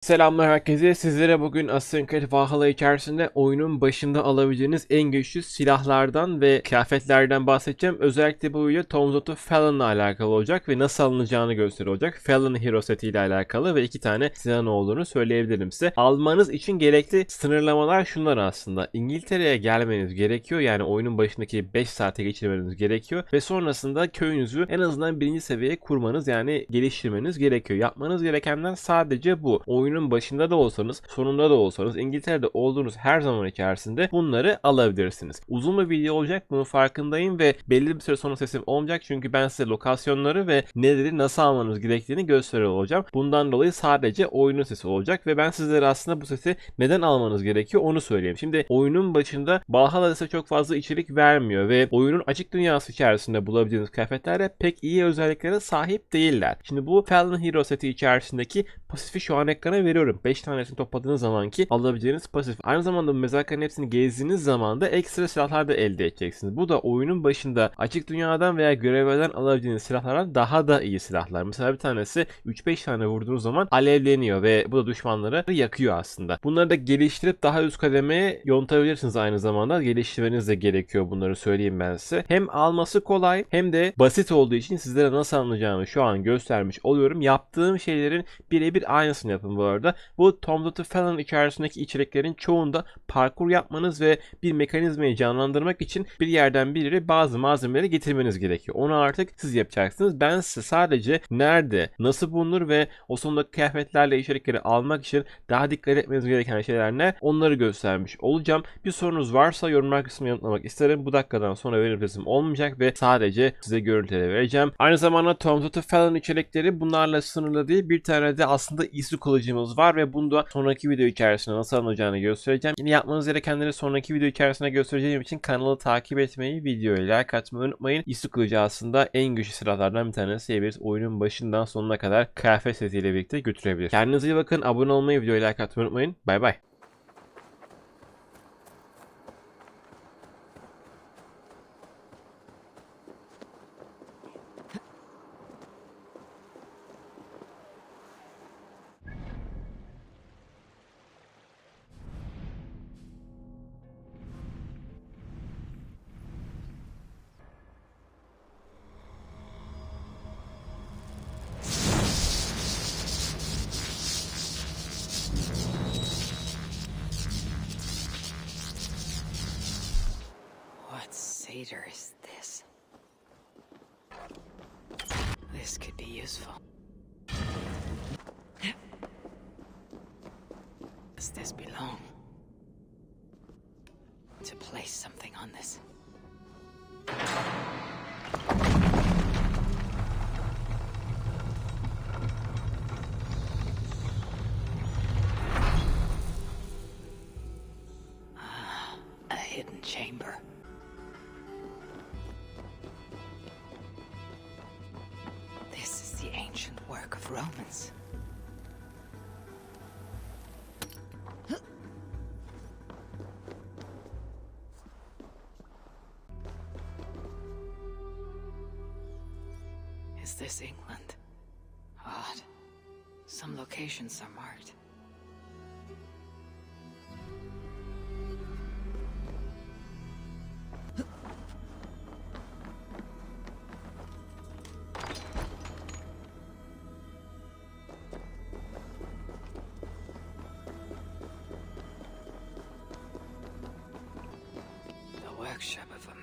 Selamlar herkese. Sizlere bugün Assassin's Creed Valhalla içerisinde oyunun başında alabileceğiniz en güçlü silahlardan ve kıyafetlerden bahsedeceğim. Özellikle bu video Tom's of Felon'la alakalı olacak ve nasıl alınacağını gösteriyor olacak. Felon Hero seti ile alakalı ve iki tane silahın olduğunu söyleyebilirim size. Almanız için gerekli sınırlamalar şunlar aslında. İngiltere'ye gelmeniz gerekiyor. Yani oyunun başındaki 5 saate geçirmeniz gerekiyor. Ve sonrasında köyünüzü en azından birinci seviyeye kurmanız yani geliştirmeniz gerekiyor. Yapmanız gerekenler sadece bu. Oyunun başında da olsanız, sonunda da olsanız, İngiltere'de olduğunuz her zaman içerisinde bunları alabilirsiniz. Uzun bir video olacak bunun farkındayım ve belli bir süre sonra sesim olmayacak çünkü ben size lokasyonları ve neleri nasıl almanız gerektiğini gösteriyor olacağım. Bundan dolayı sadece oyunun sesi olacak ve ben sizlere aslında bu sesi neden almanız gerekiyor onu söyleyeyim. Şimdi oyunun başında Valhalla size çok fazla içerik vermiyor ve oyunun açık dünyası içerisinde bulabileceğiniz kıyafetler de pek iyi özelliklere sahip değiller. Şimdi bu Fallen Hero seti içerisindeki pasifi şu an ekrana veriyorum. 5 tanesini topladığınız zaman ki alabileceğiniz pasif. Aynı zamanda bu mezarların hepsini gezdiğiniz zaman da ekstra silahlar da elde edeceksiniz. Bu da oyunun başında açık dünyadan veya görevlerden alabileceğiniz silahlardan daha da iyi silahlar. Mesela bir tanesi 3-5 tane vurduğunuz zaman alevleniyor ve bu da düşmanları yakıyor aslında. Bunları da geliştirip daha üst kademeye yontabilirsiniz aynı zamanda. Geliştirmeniz de gerekiyor bunları söyleyeyim ben size. Hem alması kolay hem de basit olduğu için sizlere nasıl alınacağını şu an göstermiş oluyorum. Yaptığım şeylerin birebir aynısını yapın bu arada. Bu Tom Dot'u falan içerisindeki içeriklerin çoğunda parkur yapmanız ve bir mekanizmayı canlandırmak için bir yerden bir yere bazı malzemeleri getirmeniz gerekiyor. Onu artık siz yapacaksınız. Ben size sadece nerede, nasıl bulunur ve o sonundaki kıyafetlerle içerikleri almak için daha dikkat etmeniz gereken şeyler ne? Onları göstermiş olacağım. Bir sorunuz varsa yorumlar kısmına yanıtlamak isterim. Bu dakikadan sonra benim sesim olmayacak ve sadece size görüntüleri vereceğim. Aynı zamanda Tom Dot'u falan içerikleri bunlarla sınırlı değil. Bir tane de aslında izi kılıcımız var ve bunu da sonraki video içerisinde nasıl alınacağını göstereceğim. Yine yapmanız gerekenleri sonraki video içerisinde göstereceğim için kanalı takip etmeyi, videoya like atmayı unutmayın. İsu aslında en güçlü silahlardan bir tanesi diyebiliriz. Oyunun başından sonuna kadar kıyafet setiyle birlikte götürebilir. Kendinize iyi bakın. Abone olmayı, videoya like atmayı unutmayın. Bay bay. Is this? This could be useful. Does this belong? To place something on this. Ah, hidden chamber. Romans. Is this England? Odd. Some locations are marked. jak of a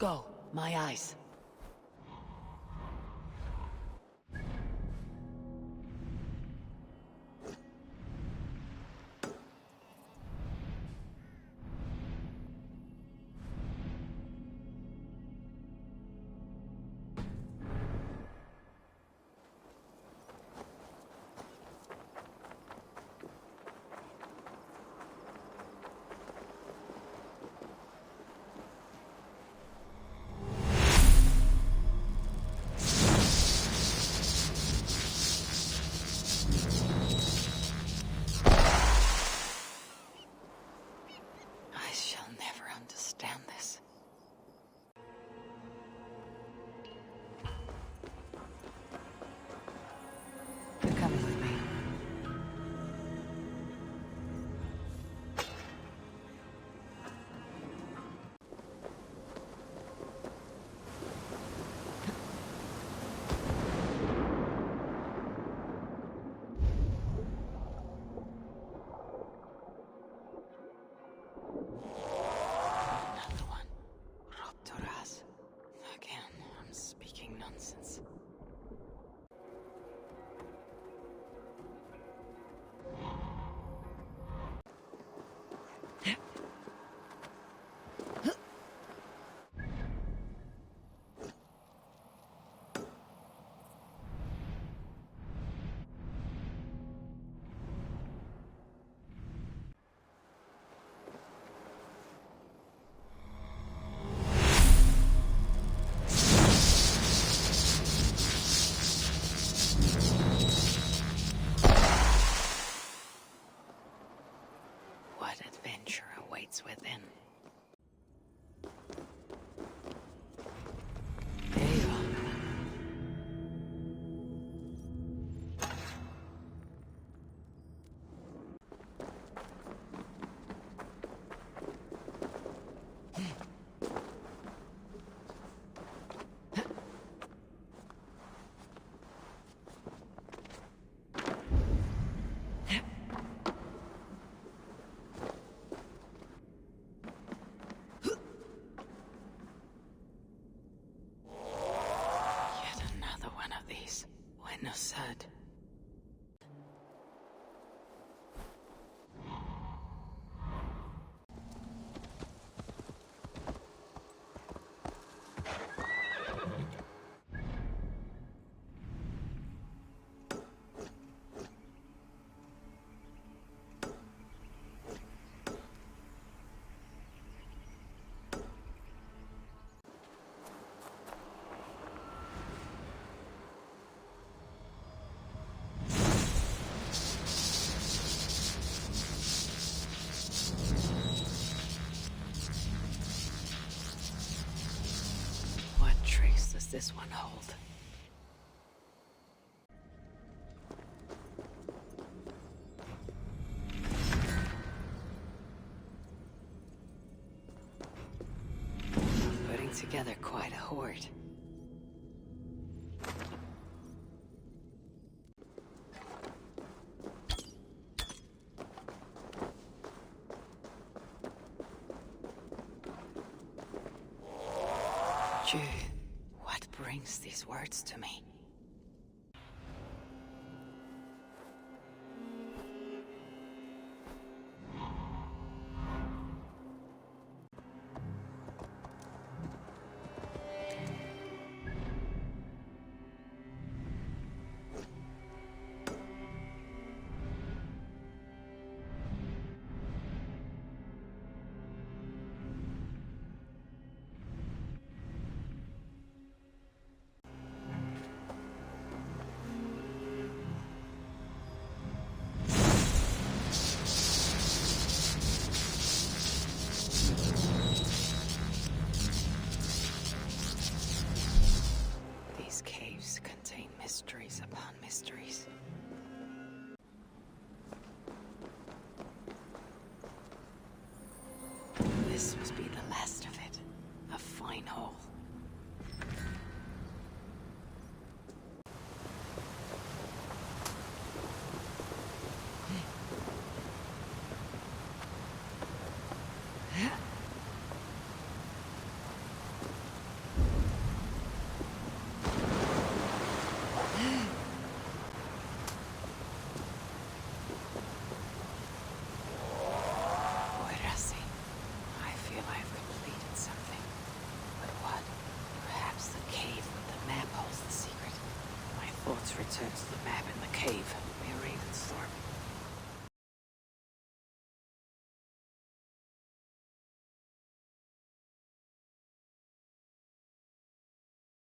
Go, my eyes. What adventure awaits within? This one hold? Putting together quite a horde. What brings these words to me?